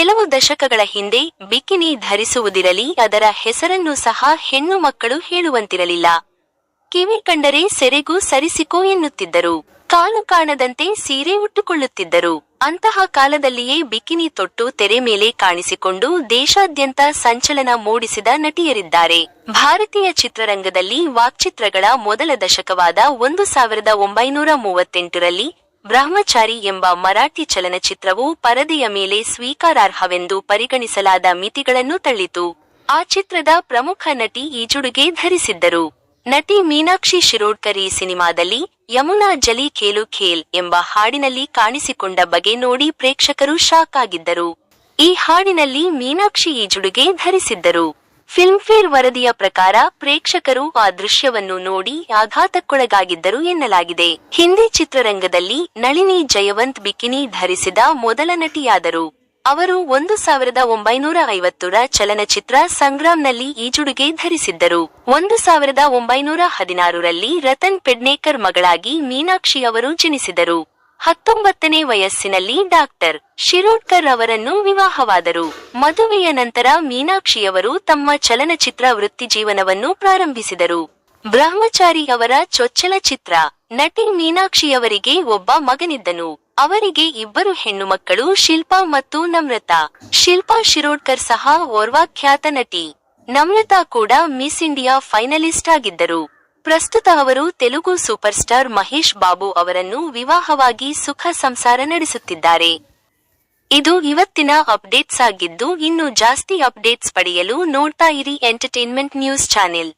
ಕೆಲವು ದಶಕಗಳ ಹಿಂದೆ ಬಿಕಿನಿ ಧರಿಸುವುದಿರಲಿ, ಅದರ ಹೆಸರನ್ನು ಸಹ ಹೆಣ್ಣು ಮಕ್ಕಳು ಹೇಳುವಂತಿರಲಿಲ್ಲ. ಕಿವಿ ಕಂಡರೆ ಸೆರೆಗೂ ಸರಿಸಿಕೋ ಎನ್ನುತ್ತಿದ್ದರು. ಕಾಲು ಕಾಣದಂತೆ ಸೀರೆ ಉಟ್ಟುಕೊಳ್ಳುತ್ತಿದ್ದರು. ಅಂತಹ ಕಾಲದಲ್ಲಿಯೇ ಬಿಕಿನಿ ತೊಟ್ಟು ತೆರೆ ಮೇಲೆ ಕಾಣಿಸಿಕೊಂಡು ದೇಶಾದ್ಯಂತ ಸಂಚಲನ ಮೂಡಿಸಿದ ನಟಿಯರಿದ್ದಾರೆ. ಭಾರತೀಯ ಚಿತ್ರರಂಗದಲ್ಲಿ ವಾಕ್ಚಿತ್ರಗಳ ಮೊದಲ ದಶಕವಾದ ಒಂದು ಸಾವಿರದ ಒಂಬೈನೂರ ಮೂವತ್ತೆಂಟರಲ್ಲಿ ಬ್ರಹ್ಮಚಾರಿ ಎಂಬ ಮರಾಠಿ ಚಲನಚಿತ್ರವು ಪರದೆಯ ಮೇಲೆ ಸ್ವೀಕಾರಾರ್ಹವೆಂದು ಪರಿಗಣಿಸಲಾದ ಮಿತಿಗಳನ್ನು ತಳ್ಳಿತು. ಆ ಚಿತ್ರದ ಪ್ರಮುಖ ನಟಿ ಈಜುಡುಗೆ ಧರಿಸಿದ್ದರು. ನಟಿ ಮೀನಾಕ್ಷಿ ಶಿರೋಡ್ಕರ್ ಈ ಸಿನಿಮಾದಲ್ಲಿ ಯಮುನಾ ಜಲಿ ಖೇಲು ಖೇಲ್ ಎಂಬ ಹಾಡಿನಲ್ಲಿ ಕಾಣಿಸಿಕೊಂಡ ಬಗೆ ನೋಡಿ ಪ್ರೇಕ್ಷಕರು ಶಾಕ್ ಆಗಿದ್ದರು. ಈ ಹಾಡಿನಲ್ಲಿ ಮೀನಾಕ್ಷಿ ಈಜುಡುಗೆ ಧರಿಸಿದ್ದರು. ಫಿಲ್ಮ್ಫೇರ್ ವರದಿಯ ಪ್ರಕಾರ ಪ್ರೇಕ್ಷಕರು ಆ ದೃಶ್ಯವನ್ನು ನೋಡಿ ಆಘಾತಕ್ಕೊಳಗಾಗಿದ್ದರು ಎನ್ನಲಾಗಿದೆ. ಹಿಂದಿ ಚಿತ್ರರಂಗದಲ್ಲಿ ನಳಿನಿ ಜಯವಂತ್ ಬಿಕಿನಿ ಧರಿಸಿದ ಮೊದಲ ನಟಿಯಾದರು. ಅವರು ಒಂದು ಸಾವಿರದ ಒಂಬೈನೂರ ಐವತ್ತರ ಚಲನಚಿತ್ರ ಸಂಗ್ರಾಮ್ನಲ್ಲಿ ಈಜುಡುಗೆ ಧರಿಸಿದ್ದರು. ಒಂದು ಸಾವಿರದ ಒಂಬೈನೂರ ಹದಿನಾರರಲ್ಲಿ ರತನ್ ಪೆಡ್ನೇಕರ್ ಮಗಳಾಗಿ ಮೀನಾಕ್ಷಿ ಅವರು ಜನಿಸಿದರು. ಹತ್ತೊಂಬತ್ತನೇ ವಯಸ್ಸಿನಲ್ಲಿ ಡಾಕ್ಟರ್ ಶಿರೋಡ್ಕರ್ ಅವರನ್ನು ವಿವಾಹವಾದರು. ಮದುವೆಯ ನಂತರ ಮೀನಾಕ್ಷಿಯವರು ತಮ್ಮ ಚಲನಚಿತ್ರ ವೃತ್ತಿಜೀವನವನ್ನು ಪ್ರಾರಂಭಿಸಿದರು. ಬ್ರಹ್ಮಚಾರಿ ಅವರ ಚೊಚ್ಚಲ ಚಿತ್ರ ನಟಿ ಮೀನಾಕ್ಷಿಯವರಿಗೆ ಒಬ್ಬ ಮಗನಿದ್ದನು. ಅವರಿಗೆ ಇಬ್ಬರು ಹೆಣ್ಣು ಮಕ್ಕಳು ಶಿಲ್ಪಾ ಮತ್ತು ನಮ್ರತಾ. ಶಿಲ್ಪಾ ಶಿರೋಡ್ಕರ್ ಸಹ ಓರ್ವ ಖ್ಯಾತ ನಟಿ. ನಮ್ರತಾ ಕೂಡ ಮಿಸ್ ಇಂಡಿಯಾ ಫೈನಲಿಸ್ಟ್ ಆಗಿದ್ದರು. ಪ್ರಸ್ತುತ ಅವರು ತೆಲುಗು ಸೂಪರ್ ಸ್ಟಾರ್ ಮಹೇಶ್ ಬಾಬು ಅವರನ್ನು ವಿವಾಹವಾಗಿ ಸುಖ ಸಂಸಾರ ನಡೆಸುತ್ತಿದ್ದಾರೆ. ಇದು ಇವತ್ತಿನ ಅಪ್ಡೇಟ್ಸ್ ಆಗಿದ್ದು, ಇನ್ನು ಜಾಸ್ತಿ ಅಪ್ಡೇಟ್ಸ್ ಪಡೆಯಲು ನೋಡ್ತಾ ಇರಿ ಎಂಟರ್ಟೈನ್ಮೆಂಟ್ ನ್ಯೂಸ್ ಚಾನೆಲ್